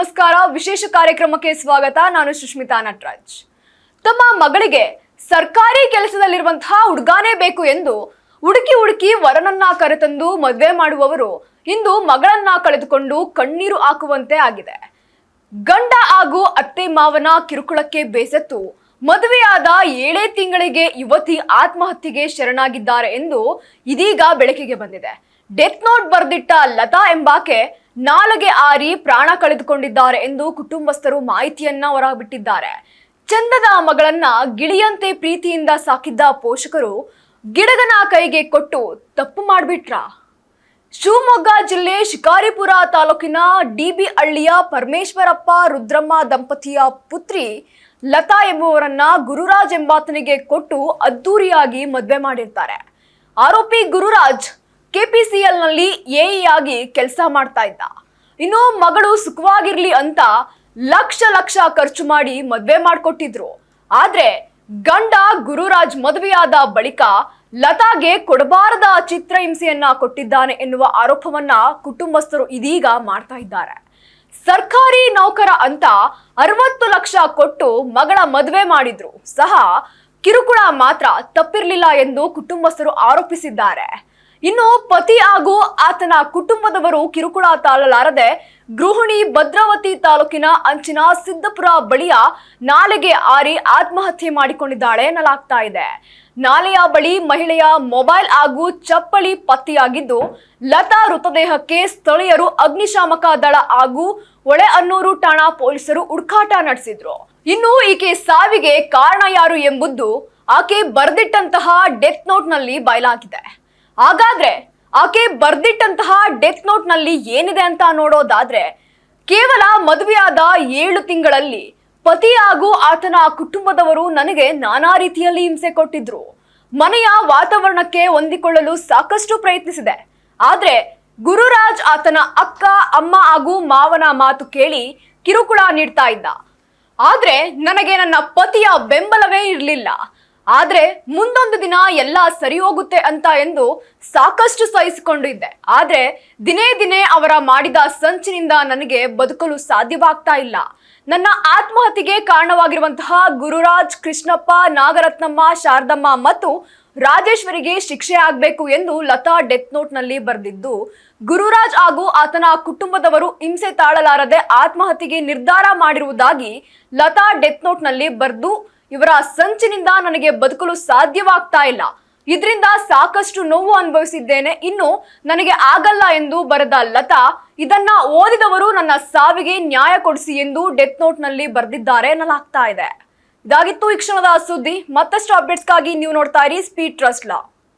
ನಮಸ್ಕಾರ. ವಿಶೇಷ ಕಾರ್ಯಕ್ರಮಕ್ಕೆ ಸ್ವಾಗತ. ನಾನು ಸುಷ್ಮಿತಾ ನಟರಾಜ್. ತಮ್ಮ ಮಗಳಿಗೆ ಸರ್ಕಾರಿ ಕೆಲಸದಲ್ಲಿರುವಂತಹ ಹುಡುಗಾನೇ ಬೇಕು ಎಂದು ಹುಡುಕಿ ಹುಡುಕಿ ವರನನ್ನ ಕರೆತಂದು ಮದುವೆ ಮಾಡುವವರು ಇಂದು ಮಗಳನ್ನ ಕಳೆದುಕೊಂಡು ಕಣ್ಣೀರು ಹಾಕುವಂತೆ ಆಗಿದೆ. ಗಂಡ ಹಾಗೂ ಅತ್ತೆ ಮಾವನ ಕಿರುಕುಳಕ್ಕೆ ಬೇಸತ್ತು ಮದುವೆಯಾದ ಏಳೇ ತಿಂಗಳಿಗೆ ಯುವತಿ ಆತ್ಮಹತ್ಯೆಗೆ ಶರಣಾಗಿದ್ದಾರೆ ಎಂದು ಇದೀಗ ಬೆಳಕಿಗೆ ಬಂದಿದೆ. ಡೆತ್ ನೋಟ್ ಬರೆದಿಟ್ಟ ಲತಾ ಎಂಬಾಕೆ ನಾಲಗೆ ಆರಿ ಪ್ರಾಣ ಕಳೆದುಕೊಂಡಿದ್ದಾರೆ ಎಂದು ಕುಟುಂಬಸ್ಥರು ಮಾಹಿತಿಯನ್ನ ಹೊರಬಿಟ್ಟಿದ್ದಾರೆ. ಚಂದದ ಮಗಳನ್ನ ಗಿಳಿಯಂತೆ ಪ್ರೀತಿಯಿಂದ ಸಾಕಿದ್ದ ಪೋಷಕರು ಗಿಡದನ ಕೈಗೆ ಕೊಟ್ಟು ತಪ್ಪು ಮಾಡಿಬಿಟ್ರ. ಶಿವಮೊಗ್ಗ ಜಿಲ್ಲೆ ಶಿಕಾರಿಪುರ ತಾಲೂಕಿನ ಡಿಬಿ ಹಳ್ಳಿಯ ಪರಮೇಶ್ವರಪ್ಪ ರುದ್ರಮ್ಮ ದಂಪತಿಯ ಪುತ್ರಿ ಲತಾ ಎಂಬುವರನ್ನ ಗುರುರಾಜ್ ಎಂಬಾತನಿಗೆ ಕೊಟ್ಟು ಅದ್ದೂರಿಯಾಗಿ ಮದುವೆ ಮಾಡಿರ್ತಾರೆ. ಆರೋಪಿ ಗುರುರಾಜ್ ಕೆಪಿಸಿಎಲ್ನಲ್ಲಿ ಎಇ ಆಗಿ ಕೆಲಸ ಮಾಡ್ತಾ ಇದ್ದ. ಇನ್ನು ಮಗಳು ಸುಖವಾಗಿರ್ಲಿ ಅಂತ ಲಕ್ಷ ಲಕ್ಷ ಖರ್ಚು ಮಾಡಿ ಮದ್ವೆ ಮಾಡಿಕೊಟ್ಟಿದ್ರು. ಆದ್ರೆ ಗಂಡ ಗುರುರಾಜ್ ಮದುವೆಯಾದ ಬಳಿಕ ಲತಾಗೆ ಕೊಡಬಾರದ ಚಿತ್ರಹಿಂಸೆಯನ್ನ ಕೊಟ್ಟಿದ್ದಾನೆ ಎನ್ನುವ ಆರೋಪವನ್ನ ಕುಟುಂಬಸ್ಥರು ಇದೀಗ ಮಾಡ್ತಾ ಇದ್ದಾರೆ. ಸರ್ಕಾರಿ ನೌಕರ ಅಂತ ಅರವತ್ತು ಲಕ್ಷ ಕೊಟ್ಟು ಮಗಳ ಮದುವೆ ಮಾಡಿದ್ರು. ಸಹ ಕಿರುಕುಳ ಮಾತ್ರ ತಪ್ಪಿರಲಿಲ್ಲ ಎಂದು ಕುಟುಂಬಸ್ಥರು ಆರೋಪಿಸಿದ್ದಾರೆ. ಇನ್ನು ಪತಿ ಹಾಗೂ ಆತನ ಕುಟುಂಬದವರು ಕಿರುಕುಳ ತಾಳಲಾರದೆ ಗೃಹಿಣಿ ಭದ್ರಾವತಿ ತಾಲೂಕಿನ ಅಂಚಿನ ಸಿದ್ದಪುರ ಬಳಿಯ ನಾಲೆಗೆ ಆರಿ ಆತ್ಮಹತ್ಯೆ ಮಾಡಿಕೊಂಡಿದ್ದಾಳೆ ಎನ್ನಲಾಗ್ತಾ ಇದೆ. ನಾಲೆಯ ಬಳಿ ಮಹಿಳೆಯ ಮೊಬೈಲ್ ಹಾಗೂ ಚಪ್ಪಲಿ ಪತ್ತೆಯಾಗಿದ್ದು, ಲತಾ ಮೃತದೇಹಕ್ಕೆ ಸ್ಥಳೀಯರು ಅಗ್ನಿಶಾಮಕ ದಳ ಹಾಗೂ ಒಳೆ ಅನ್ನೂರು ಠಾಣಾ ಪೊಲೀಸರು ಹುಡುಕಾಟ ನಡೆಸಿದ್ರು. ಇನ್ನು ಈಕೆ ಸಾವಿಗೆ ಕಾರಣ ಯಾರು ಎಂಬುದು ಆಕೆ ಬರೆದಿಟ್ಟಂತಹ ಡೆತ್ ನೋಟ್ನಲ್ಲಿ ಬಯಲಾಗಿದೆ. ಹಾಗಾದ್ರೆ ಆಕೆ ಬರ್ದಿಟ್ಟಂತಹ ಡೆತ್ ನೋಟ್ನಲ್ಲಿ ಏನಿದೆ ಅಂತ ನೋಡೋದಾದ್ರೆ ಕೇವಲ ಮದುವೆಯಾದ ಏಳು ತಿಂಗಳಲ್ಲಿ ಪತಿ ಹಾಗೂ ಆತನ ಕುಟುಂಬದವರು ನನಗೆ ನಾನಾ ರೀತಿಯಲ್ಲಿ ಹಿಂಸೆ ಕೊಟ್ಟಿದ್ರು. ಮನೆಯ ವಾತಾವರಣಕ್ಕೆ ಹೊಂದಿಕೊಳ್ಳಲು ಸಾಕಷ್ಟು ಪ್ರಯತ್ನಿಸಿದೆ. ಆದ್ರೆ ಗುರುರಾಜ್ ಆತನ ಅಕ್ಕ, ಅಮ್ಮ ಹಾಗೂ ಮಾವನ ಮಾತು ಕೇಳಿ ಕಿರುಕುಳ ನೀಡ್ತಾ ಇದ್ದ. ಆದ್ರೆ ನನಗೆ ನನ್ನ ಪತಿಯ ಬೆಂಬಲವೇ ಇರಲಿಲ್ಲ. ಆದ್ರೆ ಮುಂದೊಂದು ದಿನ ಎಲ್ಲ ಸರಿ ಹೋಗುತ್ತೆ ಅಂತ ಎಂದು ಸಾಕಷ್ಟು ಸಹಿಸಿಕೊಂಡು ಇದ್ದೆ ಆದ್ರೆ ದಿನೇ ದಿನೇ ಅವರ ಮಾಡಿದ ಸಂಚಿನಿಂದ ನನಗೆ ಬದುಕಲು ಸಾಧ್ಯವಾಗ್ತಾ ಇಲ್ಲ. ನನ್ನ ಆತ್ಮಹತ್ಯೆಗೆ ಕಾರಣವಾಗಿರುವಂತಹ ಗುರುರಾಜ್ ಕೃಷ್ಣಪ್ಪ, ನಾಗರತ್ನಮ್ಮ, ಶಾರದಮ್ಮ ಮತ್ತು ರಾಜೇಶ್ವರಿಗೆ ಶಿಕ್ಷೆ ಆಗಬೇಕು ಎಂದು ಲತಾ ಡೆತ್ ನೋಟ್ನಲ್ಲಿ ಬರೆದಿದ್ದು, ಗುರುರಾಜ್ ಹಾಗೂ ಆತನ ಕುಟುಂಬದವರು ಹಿಂಸೆ ತಾಳಲಾರದೆ ಆತ್ಮಹತ್ಯೆಗೆ ನಿರ್ಧಾರ ಮಾಡಿರುವುದಾಗಿ ಲತಾ ಡೆತ್ ನೋಟ್ನಲ್ಲಿ ಬರೆದು ಇವರ ಸಂಚಿನಿಂದ ನನಗೆ ಬದುಕಲು ಸಾಧ್ಯವಾಗ್ತಾ ಇಲ್ಲ. ಇದರಿಂದ ಸಾಕಷ್ಟು ನೋವು ಅನುಭವಿಸಿದ್ದೇನೆ. ಇನ್ನು ನನಗೆ ಆಗಲ್ಲ ಎಂದು ಬರೆದ ಲತಾ, ಇದನ್ನ ಓದಿದವರು ನನ್ನ ಸಾವಿಗೆ ನ್ಯಾಯ ಕೊಡಿಸಿ ಎಂದು ಡೆತ್ ನೋಟ್ನಲ್ಲಿ ಬರೆದಿದ್ದಾರೆ ಎನ್ನಲಾಗ್ತಾ ಇದೆ. ಇದಾಗಿತ್ತು ಈ ಕ್ಷಣದ ಸುದ್ದಿ. ಮತ್ತಷ್ಟು ಅಪ್ಡೇಟ್ಸ್ಗಾಗಿ ನೀವು ನೋಡ್ತಾ ಇರಿ ಸ್ಪೀಡ್ ಟ್ರಸ್ಟ್ ಲಾ